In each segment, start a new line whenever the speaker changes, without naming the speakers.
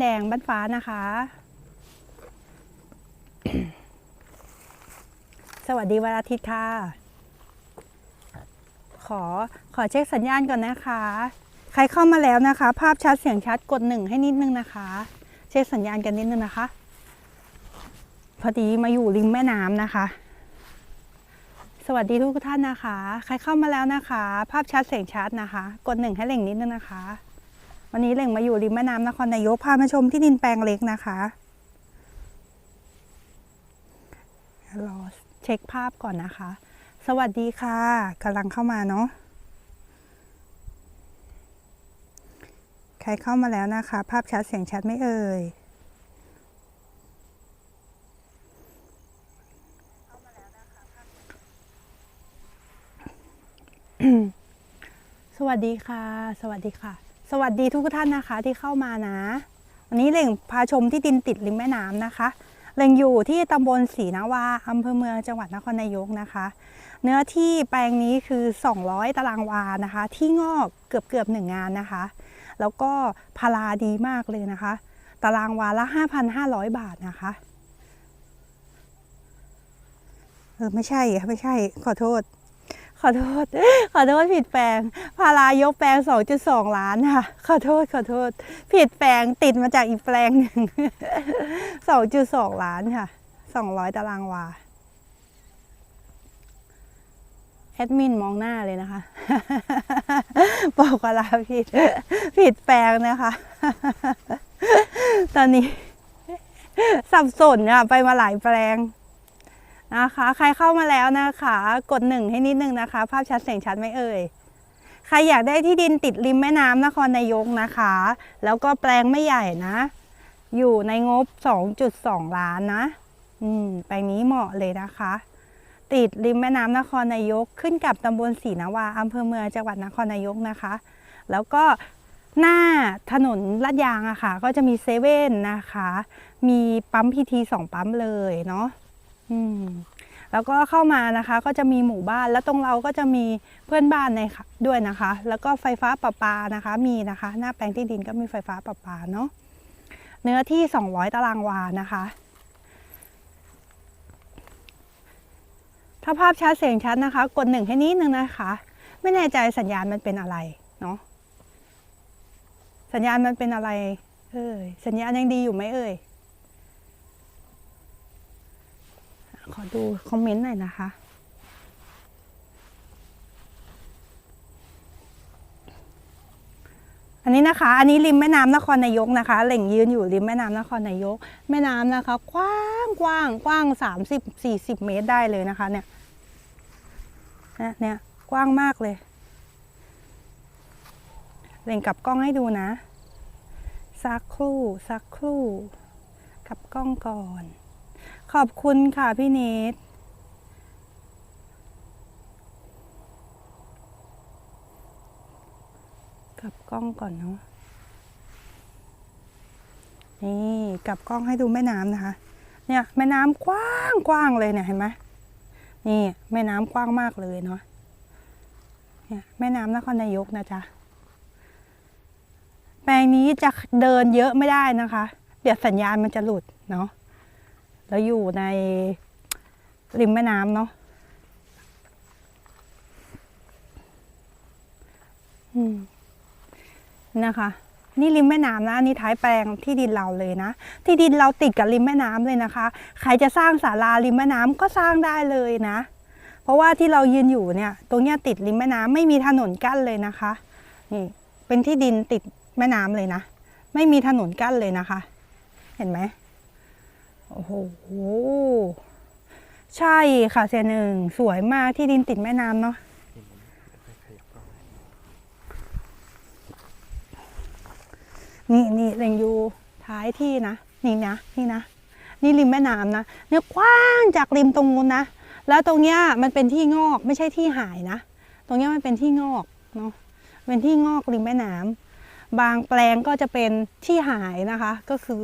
แดงบ้านฟ้านะคะ สวัสดีวันอาทิตย์ค่ะ ขอขอเช็คสัญญาณก่อนนะคะ ใครเข้ามาแล้วนะคะ ภาพชัดเสียงชัดกดหนึ่งให้นิดนึงนะคะ เช็คสัญญาณกันนิดนึงนะคะ พอดีมาอยู่ริมแม่น้ำนะคะ สวัสดีทุกท่านนะคะ ใครเข้ามาแล้วนะคะ ภาพชัดเสียงชัดนะคะ กดหนึ่งให้เล่งนิดนึงนะคะ วันนี้เหล่งมาอยู่ริมแม่น้ำนครนายกพามาชมที่ดินแปลงเล็กนะคะรอเช็คภาพก่อนนะคะ สวัสดีค่ะกำลังเข้ามาเนาะใครเข้ามาแล้วนะคะ ภาพชัดเสียงชัดไม่เอ่ยสวัสดีค่ะ สวัสดีค่ะ สวัสดีทุกท่านนะคะที่เข้ามานะ วันนี้เหล่งพาชมที่ดินติดริมแม่น้ำนะคะเหล่งอยู่ที่ตำบลศรีนาวาอำเภอเมืองจังหวัดนครนายกนะคะ เนื้อที่แปลงนี้คือ 200 ตารางวานะคะ ที่งอกเกือบเกือบหนึ่งงานนะคะ แล้วก็พาราดีมากเลยนะคะ ตารางวาละ 5,500 บาทนะคะเออไม่ใช่ค่ะไม่ใช่ขอโทษ ขอโทษ ขอโทษผิดแปลง พารายกแปลง 2.2 ล้านค่ะ ขอโทษ ขอโทษ ผิดแปลงติดมาจากอีกแปลงหนึ่ง 2.2 ล้านค่ะ 200 ตารางวา แอดมินมองหน้าเลยนะคะ บอกว่าลาผิด ผิดแปลงนะคะ ตอนนี้ สับสนอะไปมาหลายแปลง นะคะ ใครเข้ามาแล้วนะคะ กดหนึ่งให้นิดนึงนะคะ ภาพชัดเสียงชัดไหมเอ่ยใครอยากได้ที่ดินติดริมแม่น้ำนครนายกนะคะ แล้วก็แปลงไม่ใหญ่นะ อยู่ในงบ 2.2 ล้านนะอืมแปลงนี้เหมาะเลยนะคะ ติดริมแม่น้ำนครนายกขึ้นกับตำบลศรีนาวาอำเภอเมืองจังหวัดนครนายกนะคะ แล้วก็หน้าถนนลาดยางอะค่ะ ก็จะมีเซเว่นนะคะ มีปั๊มพีทีสองปั๊มเลยเนาะ อืมแล้วก็เข้ามานะคะก็จะมีหมู่บ้านแล้วตรงเราก็จะมีเพื่อนบ้านในค่ะด้วยนะคะ แล้วก็ไฟฟ้าประปานะคะมีนะคะ หน้าแปลงที่ดินก็มีไฟฟ้าประปาเนาะเนื้อที่ 200 ตารางวานะคะ ถ้าภาพชัดเสียงชัดนะคะ กดหนึ่งให้นิดนึงนะคะ ไม่แน่ใจสัญญาณมันเป็นอะไรเนาะสัญญาณมันเป็นอะไรเอ่ยสัญญาณยังดีอยู่ไหมเอ่ย ขอดูคอมเมนต์หน่อยนะคะอันนี้นะคะ อันนี้ริมแม่น้ำนครนายกนะคะเหล่งยืนอยู่ริมแม่น้ำนครนายก แม่น้ำนะคะ กว้างกว้างกว้างสามสิบสี่สิบเมตรได้เลยนะคะ เนี่ยเนี่ยเนี่ยกว้างมากเลยเหล่งกลับกล้องให้ดูนะสักครู่สักครู่กลับกล้องก่อน ขอบคุณค่ะพี่เนทกลับกล้องก่อนเนาะนี่กลับกล้องให้ดูแม่น้ำนะคะ เนี่ยแม่น้ำกว้างกว้างเลยเนี่ยเห็นไหมนี่แม่น้ำกว้างมากเลยเนาะเนี่ยแม่น้ำนครนายกนะจ๊ะแปลงนี้จะเดินเยอะไม่ได้นะคะ เดี๋ยวสัญญาณมันจะหลุดเนาะ แล้วอยู่ในริมแม่น้ำเนาะนะคะ นี่ริมแม่น้ำนะอันนี่ท้ายแปลงที่ดินเราเลยนะ ที่ดินเราติดกับริมแม่น้ำเลยนะคะ ใครจะสร้างศาลาริมแม่น้ำก็สร้างได้เลยนะ เพราะว่าที่เรายืนอยู่เนี่ย ตรงเนี้ยติดริมแม่น้ำไม่มีถนนกั้นเลยนะคะ นี่ เป็นที่ดินติดแม่น้ำเลยนะ ไม่มีถนนกั้นเลยนะคะ เห็นไหม โอ้โห ใช่ค่ะเสียหนึ่งสวยมากที่ดินติดแม่น้ำเนาะนี่นี่เรงอยู่ท้ายที่นะ นี่นะนี่นะ นี่ริมแม่น้ำนะเนี่ยกว้างจากริมตรงนู้นนะ แล้วตรงเนี้ยมันเป็นที่งอกไม่ใช่ที่หายนะ ตรงเนี้ยมันเป็นที่งอกเนาะเป็นที่งอกริมแม่น้ำบางแปลงก็จะเป็นที่หายนะคะ ก็คือ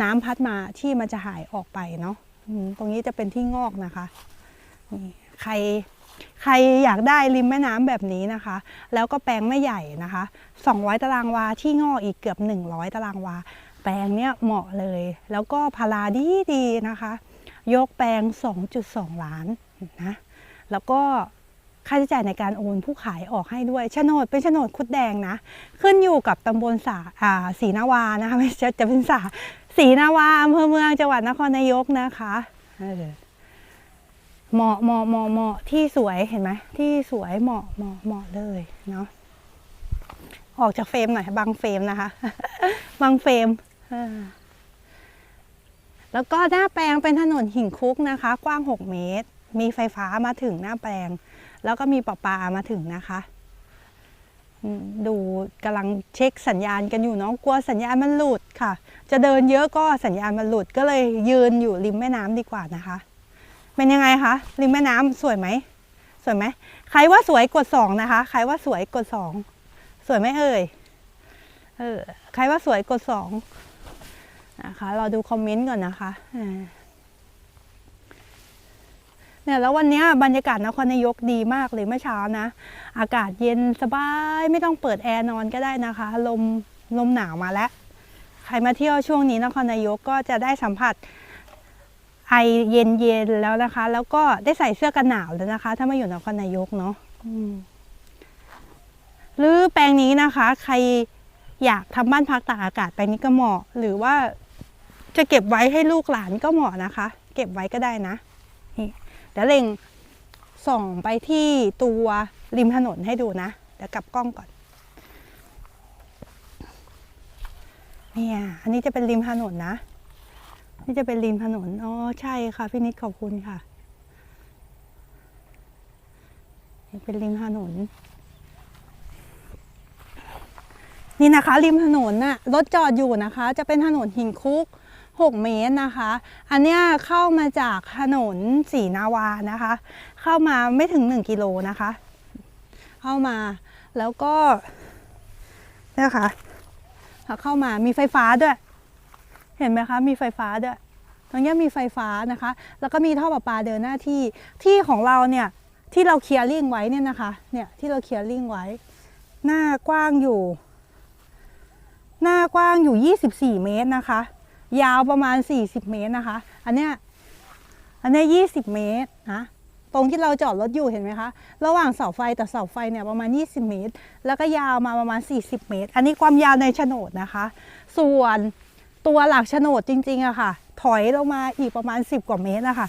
น้ำพัดมาที่มันจะหายออกไปเนาะตรงนี้จะเป็นที่งอกนะคะนี่ใครใครอยากได้ริมแม่น้ำแบบนี้นะคะ แล้วก็แปลงไม่ใหญ่นะคะ 200 ตารางวาที่งอกอีกเกือบ 100 ตารางวา แปลงเนี้ยเหมาะเลย แล้วก็พาราดีดีนะคะ ยกแปลง 2.2 ล้านนะแล้วก็ค่าใช้จ่ายในการโอนผู้ขายออกให้ด้วยโฉนดเป็นโฉนดคุดแดงนะ ขึ้นอยู่กับตำบลสาอ่าศรีนาวานะคะไม่ใช่จะเป็นสา ศรีนาวาอำเภอเมืองจังหวัดนครนายกนะคะเออเหมาะเหมาะเหมาะเหมาะที่สวยเห็นไหมที่สวยเหมาะเหมาะเหมาะเลยเนาะออกจากเฟรมหน่อยบางเฟรมนะคะ บางเฟรมเออแล้วก็หน้าแปลงเป็นถนนหินคุกนะคะ กว้าง 6 เมตร มีไฟฟ้ามาถึงหน้าแปลง แล้วก็มีประปามาถึงนะคะอืม ดูกำลังเช็คสัญญาณกันอยู่เนาะกลัวสัญญาณมันหลุดค่ะ จะเดินเยอะก็สัญญาณมันหลุดก็เลยยืนอยู่ริมแม่น้ำดีกว่านะคะ เป็นยังไงคะริมแม่น้ำสวยไหมสวยไหมใครว่าสวยกดสองนะคะ ใครว่าสวยกดสองสวยไหมเอ่ยเออใครว่าสวยกดสองนะคะ เราดูคอมเมนต์ก่อนนะคะ เนี่ยแล้ววันนี้บรรยากาศนครนายกดีมากเลยเมื่อเช้านะ อากาศเย็นสบายไม่ต้องเปิดแอร์นอนก็ได้นะคะ ลมลมหนาวมาแล้ว ใครมาเที่ยวช่วงนี้นครนายกก็จะได้สัมผัสไอเย็นเย็นแล้วนะคะ แล้วก็ได้ใส่เสื้อกันหนาวแล้วนะคะ ถ้ามาอยู่นครนายกเนาะหรือแปลงนี้นะคะ ใครอยากทำบ้านพักตากอากาศแปลงนี้ก็เหมาะ หรือว่าจะเก็บไว้ให้ลูกหลานก็เหมาะนะคะ เก็บไว้ก็ได้นะ เดี๋ยวเล็งส่องไปที่ตัวริมถนนให้ดูนะ เดี๋ยวกลับกล้องก่อน เนี่ย อันนี้จะเป็นริมถนนนะ นี่จะเป็นริมถนน อ๋อ ใช่ค่ะ พี่นิดขอบคุณค่ะนี่เป็นริมถนน นี่นะคะ ริมถนนน่ะ รถจอดอยู่นะคะ จะเป็นถนนหินคุก 6 เมตรนะคะ อันเนี้ยเข้ามาจากถนนสีนาวานะคะ เข้ามาไม่ถึง 1 กิโลนะคะ เข้ามาแล้วก็เนี่ยค่ะพอเข้ามามีไฟฟ้าด้วย เห็นไหมคะ มีไฟฟ้าด้วยตรงนี้มีไฟฟ้านะคะ แล้วก็มีท่อประปาเดินหน้าที่ที่ของเราเนี่ยที่เราเคลียร์ลิงไว้เนี่ยนะคะ เนี่ยที่เราเคลียร์ลิงไว้ หน้ากว้างอยู่ หน้ากว้างอยู่ 24 เมตรนะคะ ยาวประมาณ 40 เมตรนะคะ อันเนี้ยอันเนี้ย20เมตรนะตรงที่เราจอดรถอยู่เห็นไหมคะ ระหว่างเสาไฟแต่เสาไฟเนี่ยประมาณ 20 เมตร แล้วก็ยาวมาประมาณ 40 เมตร อันนี้ความยาวในโฉนดนะคะ ส่วนตัวหลักโฉนดจริงๆอะค่ะ ถอยลงมาอีกประมาณ 10 กว่าเมตรนะคะ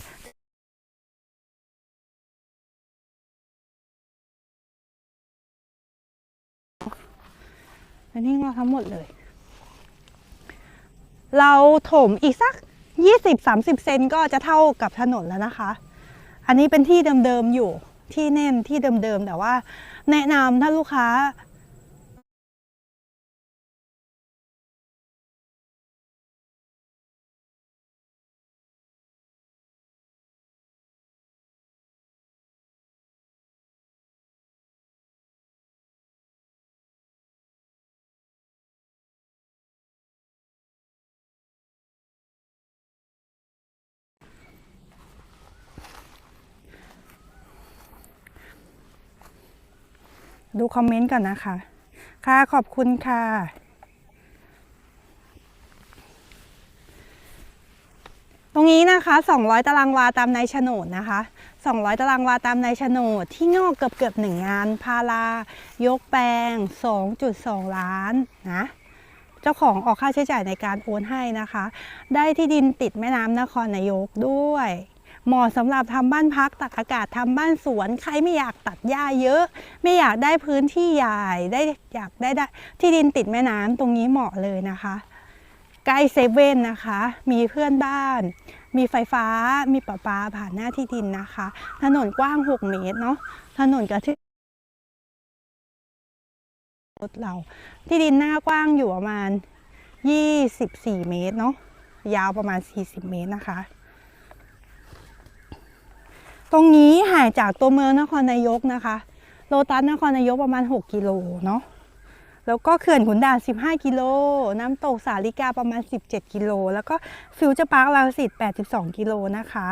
อันนี้งอทั้งหมดเลย เราถมอีกสัก 20-30 เซนก็จะเท่ากับถนนแล้วนะคะ อันนี้เป็นที่เดิมๆอยู่ที่แน่นที่เดิมๆ แต่ว่าแนะนำถ้าลูกค้า ดูคอมเมนต์ก่อนนะคะ ค่ะขอบคุณค่ะ ตรงนี้นะคะ 200 ตารางวาตามในโฉนดนะคะ 200 ตารางวาตามในโฉนดที่งอกเกือบเกือบหนึ่งงาน พารายกแปลง 2.2 ล้านนะเจ้าของออกค่าใช้จ่ายในการโอนให้นะคะ ได้ที่ดินติดแม่น้ำนครนายกด้วย เหมาะสำหรับทำบ้านพักตักอากาศทำบ้านสวน ใครไม่อยากตัดหญ้าเยอะ ไม่อยากได้พื้นที่ใหญ่ได้อยากได้ได้ที่ดินติดแม่น้ำตรงนี้เหมาะเลยนะคะใกล้เซเว่นนะคะ มีเพื่อนบ้าน มีไฟฟ้า มีประปาผ่านหน้าที่ดินนะคะ ถนนกว้าง 6 เมตรเนาะ ถนนกระทึรถเรา ที่ดินหน้ากว้างอยู่ประมาณ 24 เมตรเนาะ ยาวประมาณ 40 เมตรนะคะ ตรงนี้ห่างจากตัวเมืองนครนายกนะคะโลตัสนครนายกประมาณ 6 กิโลเนาะแล้วก็เขื่อนขุนด่าน 15 กิโล น้ำตกสาลิกาประมาณ 17 กิโล แล้วก็ฟิวเจอร์พาร์คลังสิต82 กิโลนะคะ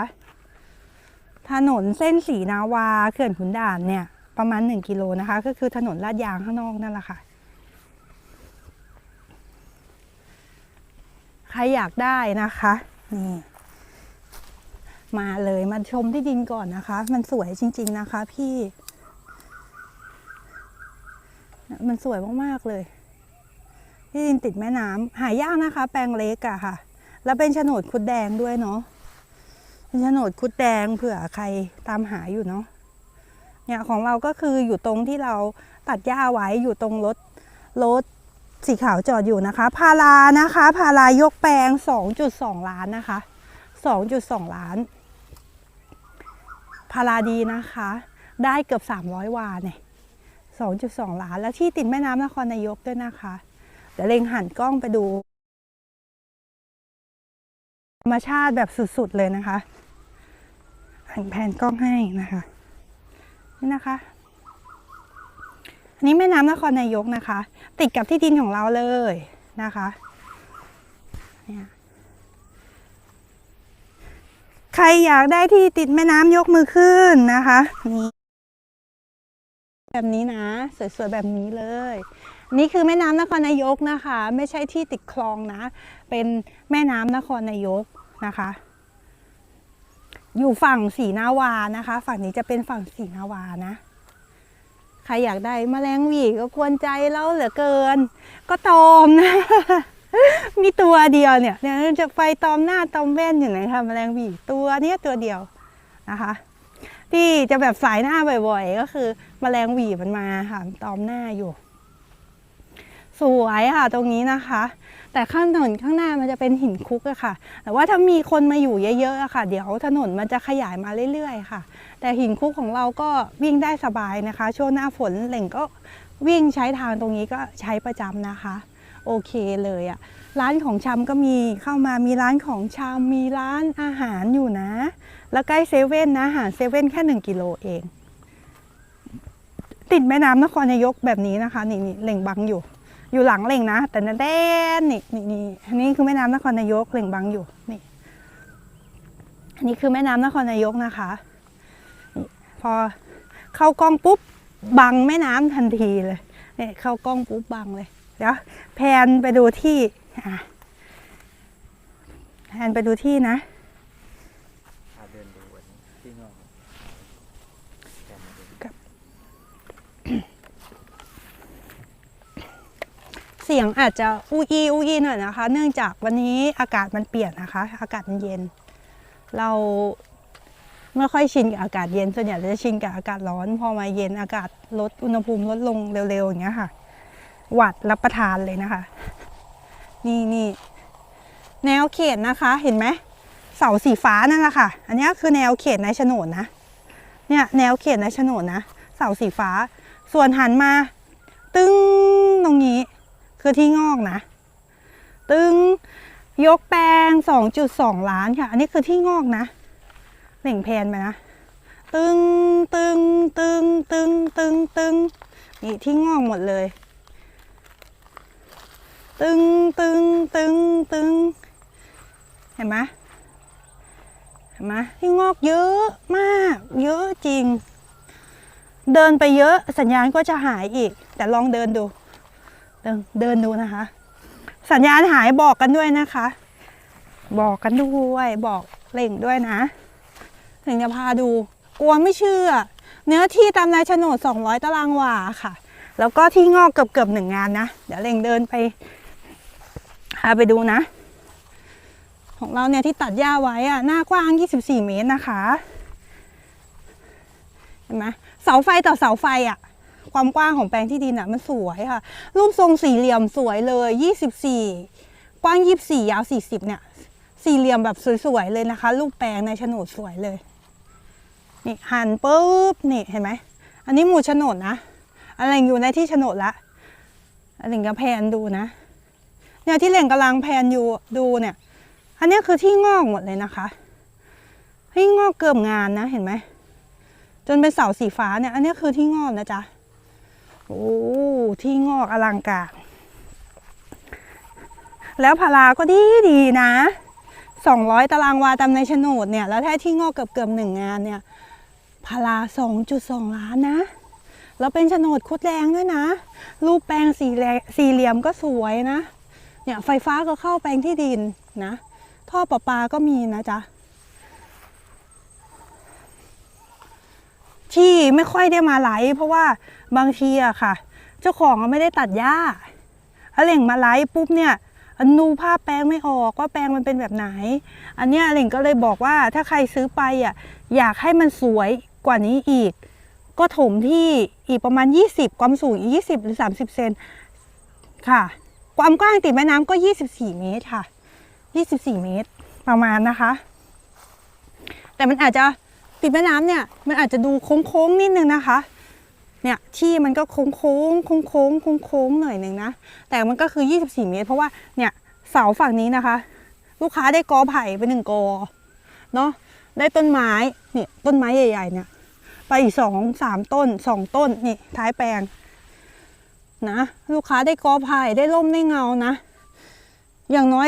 ถนนเส้นสีนาวาเขื่อนขุนด่านเนี่ยประมาณ 1 กิโลนะคะ ก็คือถนนลาดยางข้างนอกนั่นแหละค่ะ ใครอยากได้นะคะ นี่ มาเลยมาชมที่ดินก่อนนะคะ มันสวยจริง ๆนะคะ พี่ มันสวยมากๆเลย ที่ดินติดแม่น้ำหายากนะคะ แปลงเล็กอะค่ะ แล้วเป็นโฉนดคุดแดงด้วยเนาะเป็นโฉนดคุดแดงเผื่อใครตามหาอยู่เนาะเนี่ยของเราก็คืออยู่ตรงที่เราตัดหญ้าไว้อยู่ตรงรถรถสีขาวจอดอยู่นะคะ พารานะคะ พารายกแปลง 2.2 ล้านนะคะ 2.2 ล้าน พาราดีนะคะ ได้เกือบ 300 วาเนี่ย2.2 ล้าน แล้วที่ติดแม่น้ำนครนายกด้วยนะคะ เดี๋ยวเล็งหันกล้องไปดู ธรรมชาติแบบสุดๆเลยนะคะหันแผนกล้องให้นะคะ นี่นะคะ อันนี้แม่น้ำนครนายกนะคะ ติดกับที่ดินของเราเลยนะคะเนี่ย ใครอยากได้ที่ติดแม่น้ำยกมือขึ้นนะคะนี่แบบนี้นะ สวยๆแบบนี้เลย นี่คือแม่น้ำนครนายกนะคะ ไม่ใช่ที่ติดคลองนะ เป็นแม่น้ำนครนายกนะคะ อยู่ฝั่งสีนาวานะคะ ฝั่งนี้จะเป็นฝั่งสีนาวานะใครอยากได้แมลงวีก็ควรใจเราเหลือเกิน ก็ตอมนะ มีตัวเดียวเนี่ยเนี่ยจะไฟตอมหน้าตอมแว่นอยู่ไหนคะแมลงวีตัวเนี้ยตัวเดียวนะคะ ที่จะแบบสายหน้าบ่อยๆ ก็คือแมลงวีมันมาค่ะตอมหน้าอยู่ สวยค่ะตรงนี้นะคะ แต่ข้างถนนข้างหน้ามันจะเป็นหินคุกอะค่ะ แต่ว่าถ้ามีคนมาอยู่เยอะๆอะค่ะ เดี๋ยวถนนมันจะขยายมาเรื่อยๆ ค่ะ แต่หินคุกของเราก็วิ่งได้สบายนะคะ ช่วงหน้าฝนเหล่งก็วิ่งใช้ทางตรงนี้ก็ใช้ประจำนะคะ โอเคเลยอะร้านของชำก็มีเข้ามามีร้านของชำมีร้านอาหารอยู่นะ แล้วใกล้เซเว่นนะอาหารเซเว่นแค่หนึ่งกิโลเอง ติดแม่น้ำนครนายกแบบนี้นะคะนี่นี่เหล่งบังอยู่ อยู่หลังเหล่งนะ แต่นั่นแดนนี่นี่นี่อันนี้คือแม่น้ำนครนายกเหล่งบังอยู่นี่อันนี้คือแม่น้ำนครนายกนะคะพอเข้ากล้องปุ๊บบังแม่น้ำทันทีเลยเนี่ยเข้ากล้องปุ๊บบังเลย เดี๋ยวแพนไปดูที่อะแพนไปดูที่นะ
พาเดินดูวันนี้ที่งอกแกมาดู
เสียงอาจจะอู้อี้อู้อี้หน่อยนะคะ เนื่องจากวันนี้อากาศมันเปลี่ยนนะคะ อากาศมันเย็น เราไม่ค่อยชินกับอากาศเย็นส่วนใหญ่จะชินกับอากาศร้อน พอมาเย็นอากาศลดอุณหภูมิลดลงเร็วๆอย่างเงี้ยค่ะ หวัดรับประทานเลยนะคะ นี่นี่แนวเขตนะคะ เห็นไหมเสาสีฟ้านั่นแหละค่ะ อันนี้คือแนวเขตในโฉนดนะเนี่ยแนวเขตในโฉนดนะเสาสีฟ้า ส่วนหันมา ตึ้งตรงนี้คือที่งอกนะ ตึงยกแปลง 2.2 ล้านค่ะ อันนี้คือที่งอกนะเหล่งแพนไปนะ ตึงตึงตึงตึงตึงตึงนี่ที่งอกหมดเลย ตึงตึงตึงตึงเห็นไหมเห็นไหมที่งอกเยอะมาก เยอะจริง เดินไปเยอะสัญญาณก็จะหายอีก แต่ลองเดินดู เดินเดินดูนะคะ สัญญาณหายบอกกันด้วยนะคะ บอกกันด้วยบอกเล่งด้วยนะ ถึงจะพาดู กลัวไม่เชื่อ เนื้อที่ตามนายโฉนด200 ตารางวาค่ะ แล้วก็ที่งอกเกือบเกือบหนึ่งงานนะ เดี๋ยวเล่งเดินไป พาไปดูนะ ของเราเนี่ยที่ตัดหญ้าไว้อะหน้ากว้าง 24 เมตรนะคะ เห็นไหมเสาไฟต่อเสาไฟอะความกว้างของแปลงที่ดินอะมันสวยค่ะ รูปทรงสี่เหลี่ยมสวยเลย 24 กว้าง 24 ยาว 40 เนี่ย สี่เหลี่ยมแบบสวยๆเลยนะคะ รูปแปลงในโฉนดสวยเลย นี่หันปุ๊บนี่เห็นไหม อันนี้หมู่โฉนดนะ อะไรอยู่ในที่โฉนดละอะไรก็แพนดูนะ เนี่ยที่เหล่งกำลังแพนอยู่ดูเนี่ย อันนี้คือที่งอกหมดเลยนะคะที่งอกเกือบงานนะเห็นไหมจนเป็นเสาสีฟ้าเนี่ย อันนี้คือที่งอกนะจ๊ะโอ้ที่งอกอลังการแล้วพาราก็ดีดีนะ 200 ตารางวาตามในโฉนดเนี่ย แล้วถ้าที่งอกเกือบเกือบหนึ่งงานเนี่ยพารา2.2 ล้านนะ แล้วเป็นโฉนดคุดแดงด้วยนะ รูปแปลงสี่เหลี่ยมก็สวยนะ เนี่ยไฟฟ้าก็เข้าแปลงที่ดินนะ ท่อประปาก็มีนะจ๊ะ ที่ไม่ค่อยได้มาไลฟ์เพราะว่าบางทีอะค่ะ เจ้าของไม่ได้ตัดหญ้าอาเหล่งมาไลฟ์ปุ๊บเนี่ยอนูภาพแปลงไม่ออกว่าแปลงมันเป็นแบบไหน อันเนี้ยเหล่งก็เลยบอกว่าถ้าใครซื้อไปอะอยากให้มันสวยกว่านี้อีก ก็ถมที่อีกประมาณ 20 ความสูงอีก 20 หรือ 30 เซนค่ะ ความกว้างติดแม่น้ำก็ 24 เมตรค่ะ 24 เมตรประมาณนะคะ แต่มันอาจจะติดแม่น้ำเนี่ย มันอาจจะดูโค้งๆนิดนึงนะคะ เนี่ยที่มันก็โค้งโค้งโค้งโค้งโค้งโค้งๆหน่อยหนึ่งนะ แต่มันก็คือ 24 เมตร เพราะว่าเนี่ยเสาฝั่งนี้นะคะ ลูกค้าได้กอไผ่ไปหนึ่งกอเนาะได้ต้นไม้เนี่ยต้นไม้ใหญ่ๆเนี่ยไปอีกสองสามต้นสองต้นนี่ท้ายแปลง นะ ลูกค้าได้กอไผ่ได้ร่มได้เงานะ อย่างน้อย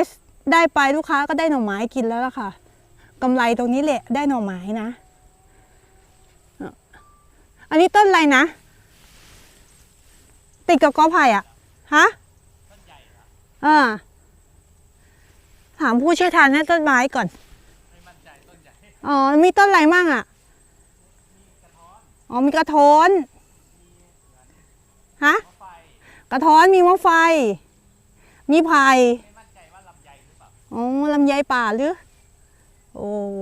ได้ไปลูกค้าก็ได้หน่อไม้กินแล้วล่ะค่ะกำไรตรงนี้แหละได้หน่อไม้นะอะอันนี้ต้นอะไรนะ ติดกับกอไผ่อะฮะอ่าถามผู้เชี่ยวชาญด้านต้นไม้ก่อนอ๋อ มีต้นอะไรมั่งอะอ๋อ มีกระท้อน ฮะ กระท้อนมีมะไฟ มีไผ่อ๋อลำไยป่าหรือ โอ้โห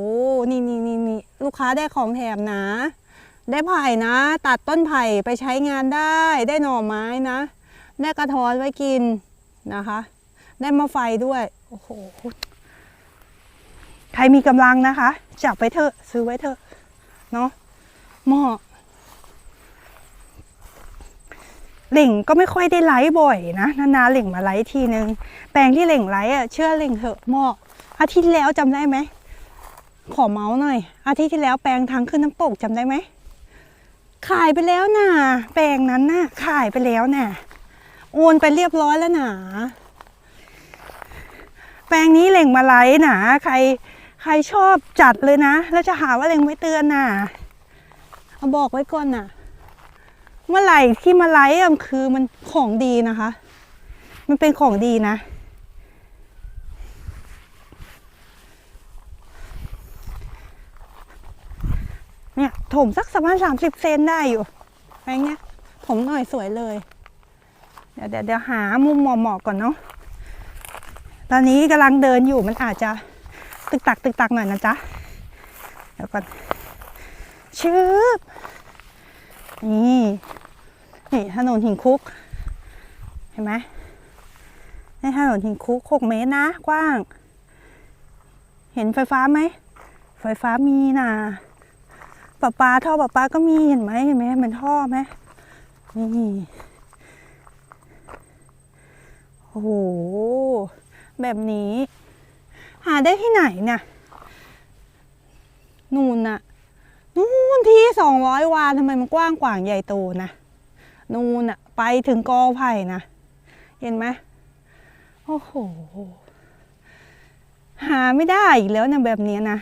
นี่นี่นี่นี่ลูกค้าได้ของแถมนะ ได้ไผ่นะ ตัดต้นไผ่ไปใช้งานได้ ได้หน่อไม้นะ ได้กระท้อนไว้กินนะคะ ได้มะไฟด้วย โอ้โห ใครมีกำลังนะคะ จับไปเถอะ ซื้อไว้เถอะ เนาะเหมาะ เหล่งก็ไม่ค่อยได้ไลฟ์บ่อยนะนานๆเหล่งมาไลฟ์ทีนึง แปลงที่เหล่งไลฟ์อะเชื่อเหล่งเถอะหมาะอาทิตย์ที่แล้วจำได้ไหมขอเมาส์หน่อย อาทิตย์ที่แล้วแปลงทางขึ้นน้ำตกจำได้ไหมขายไปแล้วน่ะ แปลงนั้นน่ะขายไปแล้วน่ะโอนไปเรียบร้อยแล้วน่ะแปลงนี้เหล่งมาไลฟ์น่ะใครใครชอบจัดเลยนะ แล้วจะหาว่าเหล่งไม่เตือนน่ะเอาบอกไว้ก่อนน่ะ เมื่อไหร่ที่มาไลฟ์อะคือมันของดีนะคะ มันเป็นของดีนะ เนี่ยถมสักประมาณสามสิบเซนได้อยู่แปลงเนี้ยถมหน่อยสวยเลยเดี๋ยวเดี๋ยวเดี๋ยวหามุมเหมาะๆก่อนเนาะตอนนี้กำลังเดินอยู่มันอาจจะตึกตักตึกตักหน่อยนะจ๊ะ เดี๋ยวก่อนชืบนี่ นี่ถนนหินคุก เห็นไหมนี่ถนนหินคุกหกเมตรนะ กว้าง เห็นไฟฟ้าไหม ไฟฟ้ามีนะปะปาท่อปะปาก็มีเห็นไหมเห็นไหมเหมือนท่อไหมนี่โอ้โห แบบนี้ หาได้ที่ไหนเนี่ยนู่นน่ะ นู่นที่สองร้อยวาทำไมมันกว้างกว่างใหญ่โตนะ นู่นอะไปถึงกอไผ่นะ เห็นไหมโอ้โห หาไม่ได้อีกแล้วนะแบบนี้นะ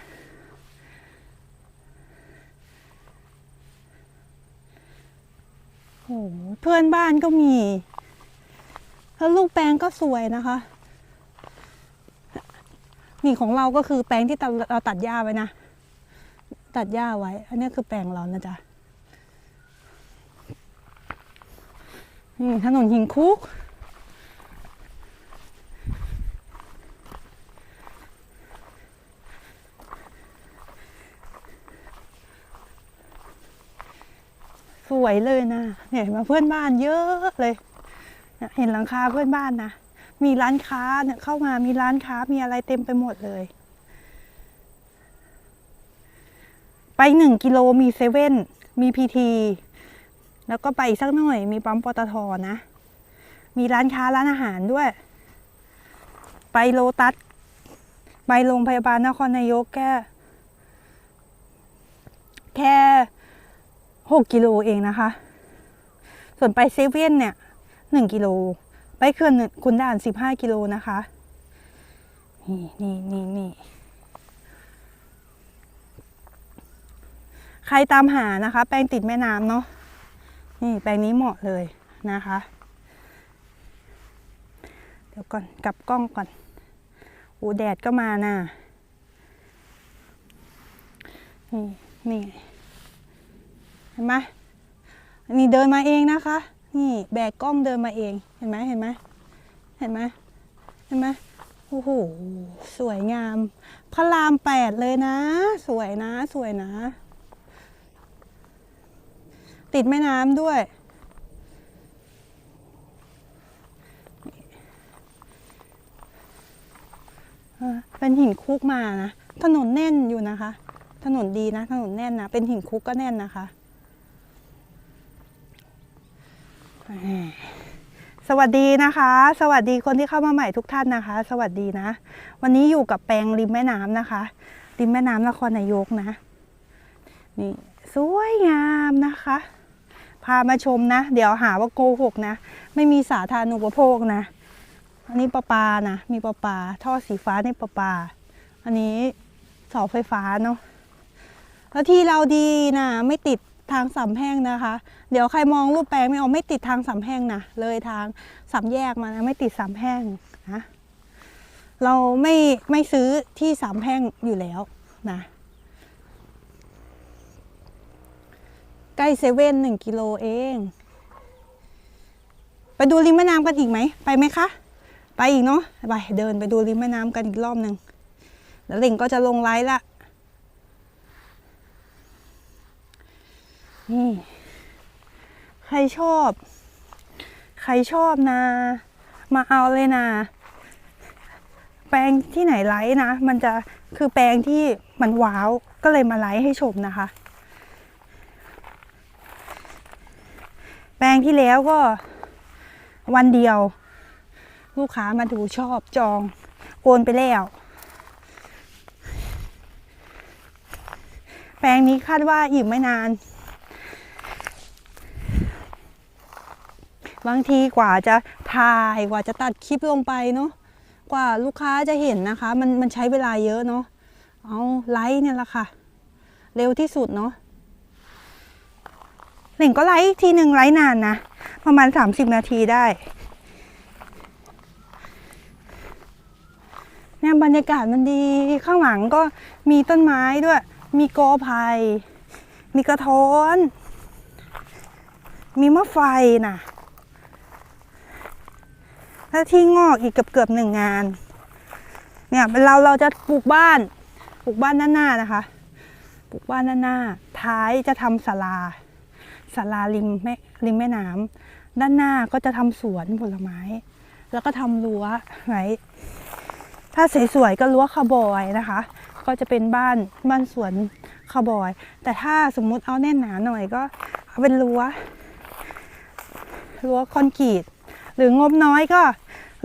โอ้เพื่อนบ้านก็มี แล้วลูกแปลงก็สวยนะคะ นี่ของเราก็คือแปลงที่เราตัดหญ้าไว้นะ ตัดหญ้าไว้ อันนี้คือแปลงเรานะจ๊ะ นี่ถนนหินคุก สวยเลยนะเนี่ยมาเพื่อนบ้านเยอะเลยเนี่ยเห็นหลังคาเพื่อนบ้านนะ มีร้านค้าเนี่ยเข้ามามีร้านค้ามีอะไรเต็มไปหมดเลย ไปหนึ่งกิโลมีเซเว่นมีพีที แล้วก็ไปอีกสักหน่อย มีปั๊มปตทนะ มีร้านค้าร้านอาหารด้วย ไปโลตัส ไปโรงพยาบาลนครนายกแค่แค่หกกิโลเองนะคะ ส่วนไปเซเว่นเนี่ยหนึ่งกิโล ไปเขื่อนคุณด่านสิบห้ากิโลนะคะ นี่นี่นี่นี่ใครตามหานะคะ แปลงติดแม่น้ำเนาะ นี่แปลงนี้เหมาะเลยนะคะ เดี๋ยวก่อนกลับกล้องก่อนอ้แดดก็มาน่ะนี่นี่เห็นไหมนี่เดินมาเองนะคะ นี่แบกกล้องเดินมาเอง เห็นไหมเห็นไหมเห็นไหมเห็นไหมโอ้โห สวยงาม พระรามแปดเลยนะ สวยนะ สวยนะ ติดแม่น้ำด้วย เป็นหินคุกมานะ ถนนแน่นอยู่นะคะ ถนนดีนะ ถนนแน่นนะ เป็นหินคุกก็แน่นนะคะ สวัสดีนะคะ สวัสดีคนที่เข้ามาใหม่ทุกท่านนะคะ สวัสดีนะ วันนี้อยู่กับแปลงริมแม่น้ำนะคะ ริมแม่น้ำนครนายกนะ นี่สวยงามนะคะ พามาชมนะ เดี๋ยวหาว่าโกหกนะ ไม่มีสาธารณูปโภคนะ อันนี้ประปานะ มีประปา ท่อสีฟ้าในประปา อันนี้เสาไฟฟ้าเนาะแล้วที่เราดีนะ ไม่ติดทางสามแพร่งนะคะ เดี๋ยวใครมองรูปแปลงไม่ออกไม่ติดทางสามแพร่งนะเลยทางสามแยกมานะไม่ติดสามแพร่งนะเราไม่ไม่ซื้อที่สามแพร่งอยู่แล้วนะ ใกล้เซเว่นหนึ่งกิโลเอง ไปดูริมแม่น้ำกันอีกไหม ไปไหมคะ ไปอีกเนาะ ไปเดินไปดูริมแม่น้ำกันอีกรอบหนึ่งแล้วหลิงก็จะลงไลฟ์ละ นี่ ใครชอบ ใครชอบนะ มาเอาเลยนะ แปลงที่ไหนไลฟ์นะ มันจะคือแปลงที่มันว้าว ก็เลยมาไลฟ์ให้ชมนะคะ แปลงที่แล้วก็วันเดียว ลูกค้ามาดูชอบจอง โอนไปแล้ว แปลงนี้คาดว่าอีกไม่นาน บางทีกว่าจะถ่ายกว่าจะตัดคลิปลงไปเนาะกว่าลูกค้าจะเห็นนะคะ มันมันใช้เวลาเยอะเนาะเอาไลฟ์เนี่ยแหละค่ะ เร็วที่สุดเนาะ หนึ่งก็ไลฟ์ทีหนึ่งไลฟ์นานนะ ประมาณ 30 นาทีได้เนี่ยบรรยากาศมันดีข้างหลังก็มีต้นไม้ด้วย มีกอไผ่มีกระท้อน มีมะไฟน่ะ แล้วที่งอกอีกเกือบเกือบหนึ่งงาน เนี่ยเราเราจะปลูกบ้านปลูกบ้านด้าหน้านะคะ ปลูกบ้านด้าหน้าท้ายจะทำศาลา ศาลาริมแม่ริมแม่น้ำด้านหน้าก็จะทำสวนผลไม้ แล้วก็ทำรั้วไว้ถ้าสวยๆก็รั้วคาวบอยนะคะ ก็จะเป็นบ้านบ้านสวนคาวบอย แต่ถ้าสมมุติเอาแน่นหนาหน่อยก็เอาเป็นรั้วรั้วคอนกรีตหรืองบน้อยก็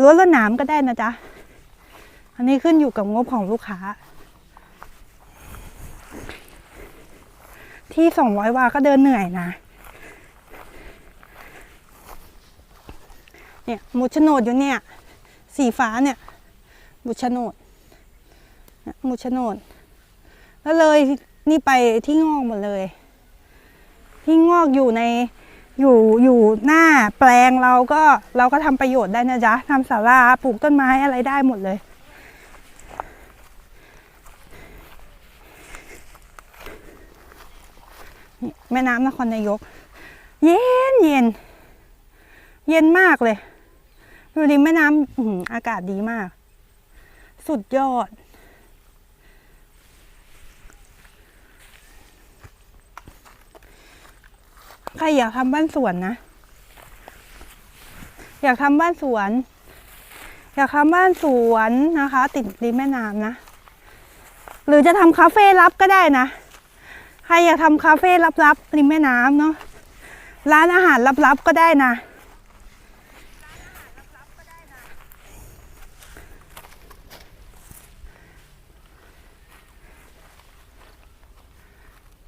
รั้วลวดหนามก็ได้นะจ๊ะ อันนี้ขึ้นอยู่กับงบของลูกค้า ที่สองร้อยวาก็เดินเหนื่อยนะ เนี่ยหมุดโฉนดอยู่เนี่ย สีฟ้าเนี่ยหมุดโฉนดหมุดโฉนด แล้วเลยนี่ไปที่งอกหมดเลย ที่งอกอยู่ในอยู่อยู่หน้าแปลงเราก็เราก็ทำประโยชน์ได้นะจ๊ะทำศาลาปลูกต้นไม้อะไรได้หมดเลย แม่น้ำนครนายก เย็นเย็น เย็นมากเลย ดูดิแม่น้ำอื้อหืออากาศดีมาก สุดยอด ใครอยากทำบ้านสวนนะ อยากทำบ้านสวน อยากทำบ้านสวนนะคะ ติดริมแม่น้ำนะ หรือจะทำคาเฟ่ลับก็ได้นะ ใครอยากทำคาเฟ่ลับๆริมแม่น้ำเนาะร้านอาหารลับๆก็ได้นะ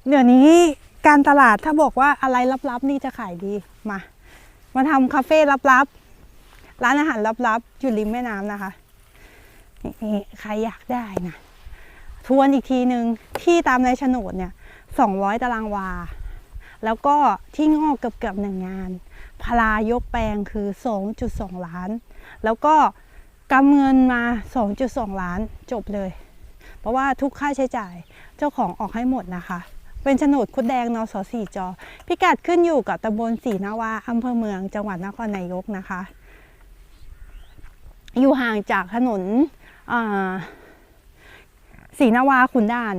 เดี๋ยวนี้การตลาดถ้าบอกว่าอะไรลับๆ นี่จะขายดีมา มาทำคาเฟ่ลับๆ ร้านอาหารลับๆอยู่ริมแม่น้ำนะคะนี่ใครอยากได้นะทวนอีกทีหนึ่งที่ตามในโฉนดเนี่ย200ตารางวา แล้วก็ที่งอกเกือบเกือบๆหนึ่งงาน พลายกแปลงคือ 2.2 ล้าน แล้วก็กำเงินมา 2.2 ล้านจบเลย เพราะว่าทุกค่าใช้จ่ายเจ้าของออกให้หมดนะคะ เป็นโฉนดคุดแดงนสสี่จอ พิกัดขึ้นอยู่กับตำบลศรีนาวาอำเภอเมืองจังหวัดนครนายกนะคะ อยู่ห่างจากถนนศรีนาวาขุนด่าน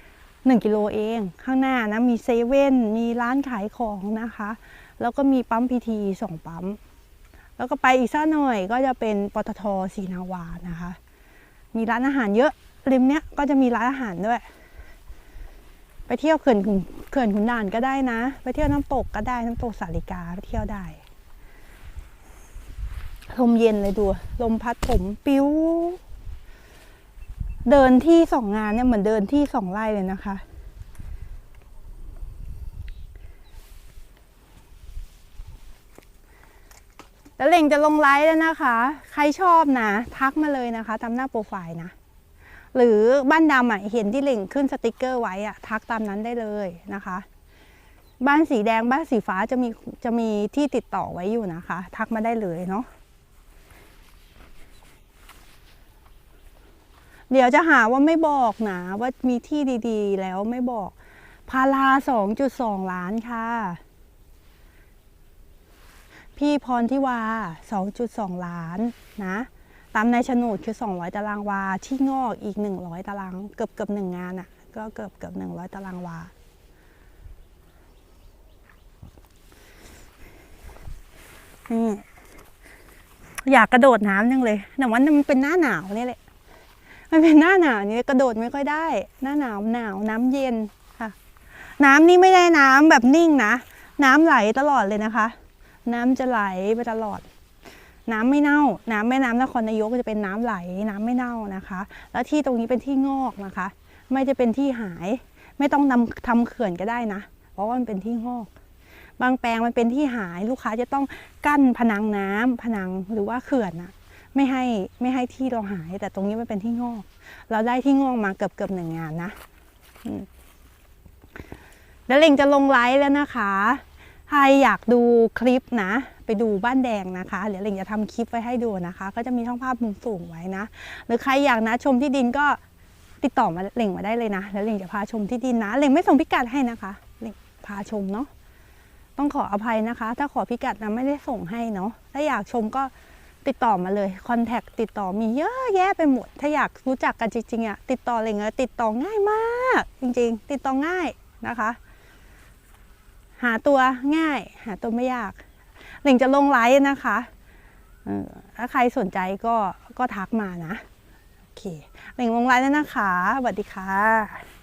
1 กิโลเอง ข้างหน้านะมีเซเว่นมีร้านขายของนะคะ แล้วก็มีปั๊มพีทีสองปั๊ม แล้วก็ไปอีกสักหน่อยก็จะเป็นปตทศรีนาวานะคะ มีร้านอาหารเยอะริมเนี้ยก็จะมีร้านอาหารด้วย ไปเที่ยวเขื่อนขุนเขื่อนขุนด่านก็ได้นะ ไปเที่ยวน้ำตกก็ได้น้ำตกสาลิกาไปเที่ยวได้ลมเย็นเลยดู ลมพัดผมปิ้ว เดินที่สองงานเนี่ยเหมือนเดินที่สองไร่เลยนะคะ แล้วเล่งจะลงไลฟ์แล้วนะคะ ใครชอบนะ ทักมาเลยนะคะ ตามหน้าโปรไฟล์นะ หรือบ้านดำอะเห็นที่เหล่งขึ้นสติกเกอร์ไว้อะทักตามนั้นได้เลยนะคะ บ้านสีแดงบ้านสีฟ้าจะมีจะมีที่ติดต่อไว้อยู่นะคะ ทักมาได้เลยเนาะเดี๋ยวจะหาว่าไม่บอกนะว่ามีที่ดีๆ แล้วไม่บอกพาราสองจุดสองล้านค่ะ พี่พรทิวา 2.2 ล้านนะ ตามในโฉนดคือ 200 ตารางวา ที่งอกอีก 100 ตาราง เกือบเกือบหนึ่งงานอะ่ะ ก็เกือบเกือบ100ตารางวา นี่ อยากกระโดดน้ำจังเลย แต่ว่ามันเป็นหน้าหนาวนี่แหละ มันเป็นหน้าหนาวนี่กระโดดไม่ค่อยได้ หน้าหนาวหนาวน้ำเย็นค่ะ น้ำนี่ไม่ได้น้ำแบบนิ่งนะ น้ำไหลตลอดเลยนะคะ น้ำจะไหลไปตลอด น้ำไม่เน่า น้ำแม่น้ำนครนายกก็จะเป็นน้ำไหลน้ำไม่เน่านะคะ แล้วที่ตรงนี้เป็นที่งอกนะคะ ไม่จะเป็นที่หาย ไม่ต้องนำทำเขื่อนก็ได้นะ เพราะว่ามันเป็นที่งอก บางแปลงมันเป็นที่หายลูกค้าจะต้องกั้นผนังน้ำผนังหรือว่าเขื่อนอะไม่ให้ไม่ให้ที่เราหาย แต่ตรงนี้มันเป็นที่งอก เราได้ที่งอกมาเกือบเกือบหนึ่งงานนะแล้วเล่งจะลงไลฟ์แล้วนะคะ ใครอยากดูคลิปนะ ไปดูบ้านแดงนะคะเดี๋ยวหล่งจะทำคลิปไว้ให้ดูนะคะ ก็จะมีช่องภาพมุมสูงไว้นะ หรือใครอยากนะชมที่ดินก็ติดต่อมาเหล่งมาได้เลยนะ แล้วเหล่งจะพาชมที่ดินนะเหล่งไม่ส่งพิกัดให้นะคะเหล่งพาชมเนาะต้องขออภัยนะคะ ถ้าขอพิกัดนะไม่ได้ส่งให้เนาะถ้าอยากชมก็ติดต่อมาเลยคอนแทคติดต่อมีเยอะแยะไปหมด ถ้าอยากรู้จักกันจริงๆอะติดต่อเหล่งอะติดต่อง่ายมาก จริง ๆ ติดต่อง่ายนะคะ หาตัวง่าย หาตัวไม่ยากหลิงจะลงไลฟ์นะคะเออถ้าใครสนใจก็ก็ทักมานะ โอเคหลิงลงไลฟ์แล้วนะคะสวัสดีค่ะ